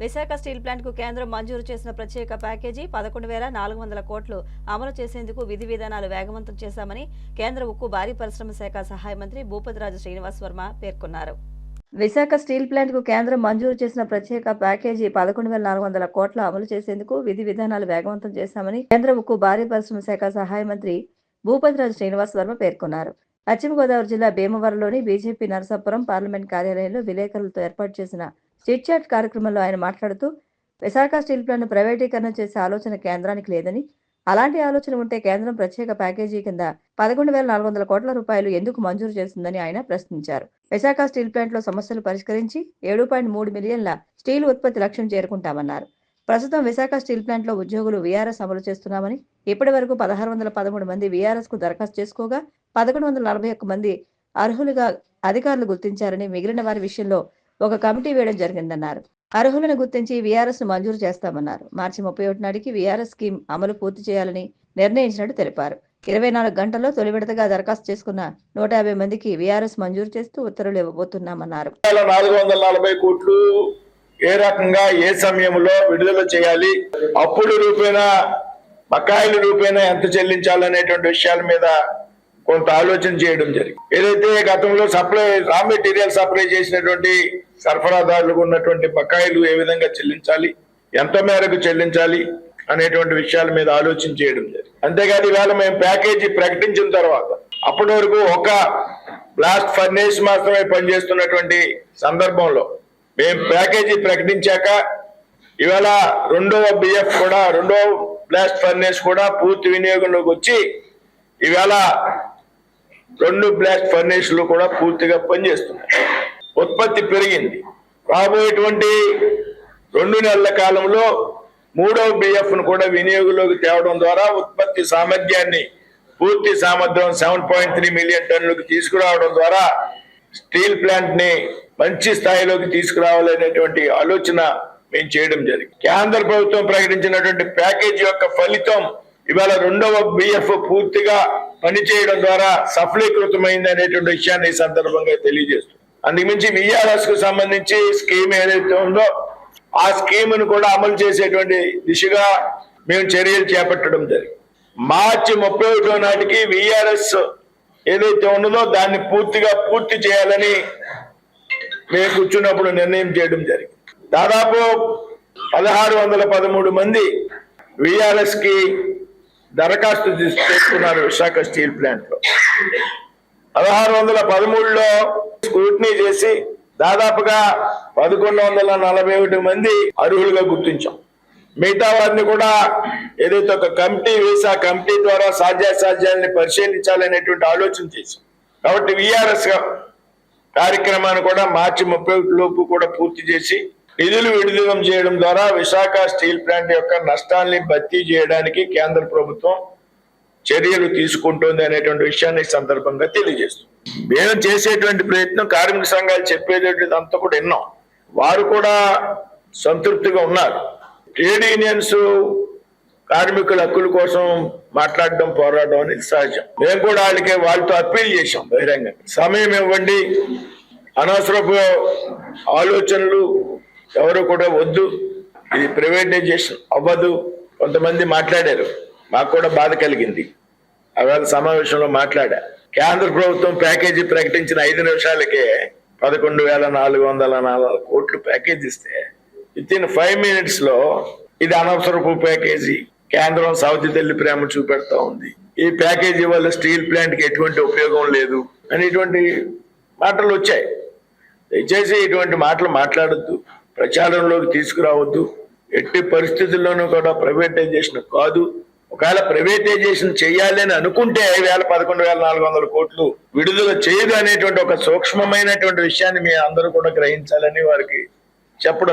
Visakha steel ప్లాంట్కు కేంద్రం మంజూరు చేసిన ప్రత్యేక ప్యాకేజీ పదకొండు వేల నాలుగు వందల కోట్లు అమలు చేసేందుకు విధి విధానాలు వేగవంతం చేశామని కేంద్ర ఉక్కు భారీ పరిశ్రమ శాఖ సహాయ మంత్రి భూపతిరాజు శ్రీనివాస్ వర్మ పేర్కొన్నారు. విశాఖ స్టీల్ ప్లాంట్కు కేంద్రం మంజూరు చేసిన ప్రత్యేక ప్యాకేజీ పదకొండు వేల నాలుగు వందల కోట్ల అమలు చేసేందుకు విధి విధానాలు వేగవంతం చేశామని కేంద్ర ఉక్కు భారీ పరిశ్రమ శాఖ సహాయ మంత్రి భూపతిరాజు శ్రీనివాస్ వర్మ పేర్కొన్నారు. పశ్చిమ గోదావరి జిల్లా భీమవరంలోని బీజేపీ నరసాపురం పార్లమెంట్ కార్యాలయంలో విలేకరులతో ఏర్పాటు చేసిన చిట్ చాట్ కార్యక్రమంలో ఆయన మాట్లాడుతూ విశాఖ స్టీల్ ప్లాంట్ ప్రైవేటీకరణ చేసే ఆలోచన కేంద్రానికి లేదని అలాంటి ఆలోచన ఉంటే కేంద్రం ప్రత్యేక ప్యాకేజీ కింద పదకొండు వేల నాలుగు వందల కోట్ల రూపాయలు ఎందుకు మంజూరు చేస్తుందని ఆయన ప్రశ్నించారు. విశాఖ స్టీల్ ప్లాంట్లో సమస్యలు పరిష్కరించి ఏడు పాయింట్ మూడు మిలియన్ల స్టీల్ ఉత్పత్తి లక్ష్యం చేరుకుంటామన్నారు. ప్రస్తుతం విశాఖ స్టీల్ ప్లాంట్లో ఉద్యోగులు వీఆర్ఎస్ అమలు చేస్తున్నామని ఇప్పటి వరకు పదహారు వందల పదమూడు మంది వీఆర్ఎస్కు దరఖాస్తు చేసుకోగా పదకొండు వందల నలభై ఒక్క మంది అర్హులుగా అధికారులు గుర్తించారని మిగిలిన వారి విషయంలో ఒక కమిటీ వేయడం జరిగిందన్నారు. అర్హులను గుర్తించి వీఆర్ఎస్ను మంజూరు చేస్తామన్నారు. మార్చి ముప్పై ఒకటి నాటికి వీఆర్ఎస్ స్కీమ్ అమలు పూర్తి చేయాలని నిర్ణయించినట్టు తెలిపారు. ఇరవై నాలుగు గంటల్లో తొలి విడతగా దరఖాస్తు చేసుకున్న నూట యాభై మందికి వీఆర్ఎస్ మంజూరు చేస్తూ ఉత్తర్వులు ఇవ్వబోతున్నామన్నారు. నాలుగు వందల నలభై కోట్లు ఏ రకంగా ఏ సమయంలో విడుదల చేయాలి అప్పుడు రూపేనా బకాయిల రూపేణా ఎంత చెల్లించాలనేటువంటి విషయాల మీద కొంత ఆలోచన చేయడం జరిగింది. ఏదైతే గతంలో సప్లై రా మెటీరియల్ సప్లై చేసినటువంటి సరఫరాదారులకు ఉన్నటువంటి బకాయిలు ఏ విధంగా చెల్లించాలి ఎంత మేరకు చెల్లించాలి అనేటువంటి విషయాల మీద ఆలోచన చేయడం జరిగింది. అంతేకాదు ఇవాళ మేము ప్యాకేజీ ప్రకటించిన తర్వాత అప్పటి వరకు ఒక బ్లాస్ట్ ఫర్నేస్ మాత్రమే పనిచేస్తున్నటువంటి సందర్భంలో మేము ప్యాకేజీ ప్రకటించాక ఇవాళ రెండవ బిఎఫ్ కూడా రెండవ బ్లాస్ట్ ఫర్నేస్ కూడా పూర్తి వినియోగంలోకి వచ్చి ఇవాళ రెండు బ్లాస్ట్ ఫర్నేస్లు కూడా పూర్తిగా పనిచేస్తున్నాయి. ఉత్పత్తి పెరిగింది. రాబోయేటువంటి రెండు నెలల కాలంలో మూడవ బిఎఫ్ను కూడా వినియోగంలోకి తేవడం ద్వారా ఉత్పత్తి సామర్థ్యాన్ని పూర్తి సామర్థ్యం సెవెన్ పాయింట్ త్రీ మిలియన్ టన్నులకు తీసుకురావడం ద్వారా స్టీల్ ప్లాంట్ని మంచి స్థాయిలోకి తీసుకురావాలనేటువంటి ఆలోచన మేము చేయడం జరిగింది. కేంద్ర ప్రభుత్వం ప్రకటించినటువంటి ప్యాకేజీ యొక్క ఫలితం ఇవాళ రెండవ బిఎఫ్ పూర్తిగా పనిచేయడం ద్వారా సఫలీకృతమైంది అనేటువంటి విషయాన్ని ఈ సందర్భంగా తెలియజేస్తుంది. అందుమించి విఆర్ఎస్కు సంబంధించి స్కీమ్ ఏదైతే ఉందో ఆ స్కీమ్ను కూడా అమలు చేసేటువంటి దిశగా మేము చర్యలు చేపట్టడం జరిగింది. మార్చి ముప్పై ఒకటో నాటికి విఆర్ఎస్ ఏదైతే ఉన్నదో దాన్ని పూర్తిగా పూర్తి చేయాలని మేము కూర్చున్నప్పుడు నిర్ణయం చేయడం జరిగింది. దాదాపు పదహారు వందల పదమూడు మంది విఆర్ఎస్కి దరఖాస్తు చేసుకున్నారు విశాఖ స్టీల్ ప్లాంట్లో. పదహారు వందల పదమూడులో స్క్రూటినీ చేసి దాదాపుగా పదకొండు వందల నలభై ఒకటి మంది అర్హులుగా గుర్తించాం. మిగతా వారిని కూడా ఏదైతే ఒక కమిటీ వేసి ఆ కమిటీ ద్వారా సాధ్యాసాధ్యాలని పరిశీలించాలనేటువంటి ఆలోచన చేశాం. కాబట్టి విఆర్ఎస్ కార్యక్రమాన్ని కూడా మార్చి ముప్పై లోపు కూడా పూర్తి చేసి నిధులు విడుదల చేయడం ద్వారా విశాఖ స్టీల్ ప్లాంట్ యొక్క నష్టాన్ని భర్తీ చేయడానికి కేంద్ర ప్రభుత్వం చర్యలు తీసుకుంటుంది అనేటువంటి విషయాన్ని సందర్భంగా తెలియజేస్తుంది. మేము చేసేటువంటి ప్రయత్నం కార్మిక సంఘాలు చెప్పేటువంటి అంతా కూడా ఎన్నో వారు కూడా సంతృప్తిగా ఉన్నారు. ట్రేడ్ యూనియన్స్ కార్మికుల హక్కుల కోసం మాట్లాడడం పోరాడడం అనేది సహజం. మేము కూడా వాళ్ళకి వాళ్ళతో అప్పీల్ చేశాం బహిరంగ సమయం ఇవ్వండి. అనవసరపు ఆలోచనలు ఎవరు కూడా వద్దు. ఇది ప్రైవేటైజేషన్ అవ్వదు. కొంతమంది మాట్లాడారు. మాకు కూడా బాధ కలిగింది. అవేళ సమావేశంలో మాట్లాడా. కేంద్ర ప్రభుత్వం ప్యాకేజీ ప్రకటించిన ఐదు నిమిషాలకే పదకొండు వేల నాలుగు వందల నాలుగు కోట్లు ప్యాకేజ్ ఇస్తే విత్ ఇన్ ఫైవ్ మినిట్స్లో ఇది అనవసరపు ప్యాకేజీ. కేంద్రం సౌతి తల్లి ప్రేమ చూపెడతా ఉంది. ఈ ప్యాకేజీ వల్ల స్టీల్ ప్లాంట్కి ఎటువంటి ఉపయోగం లేదు అని ఇటువంటి మాటలు వచ్చాయి. దయచేసి ఇటువంటి మాటలు మాట్లాడద్దు. ప్రచారంలోకి తీసుకురావద్దు. ఎట్టి పరిస్థితుల్లోనూ కూడా ప్రైవేటైజేషన్ కాదు. ఒకవేళ ప్రైవేటైజేషన్ చేయాలి అని అనుకుంటే వేల పదకొండు వేల నాలుగు వందల కోట్లు విడుదల చేయదు అనేటువంటి ఒక సూక్ష్మమైనటువంటి విషయాన్ని మీ అందరూ కూడా గ్రహించాలని వారికి చెప్పడం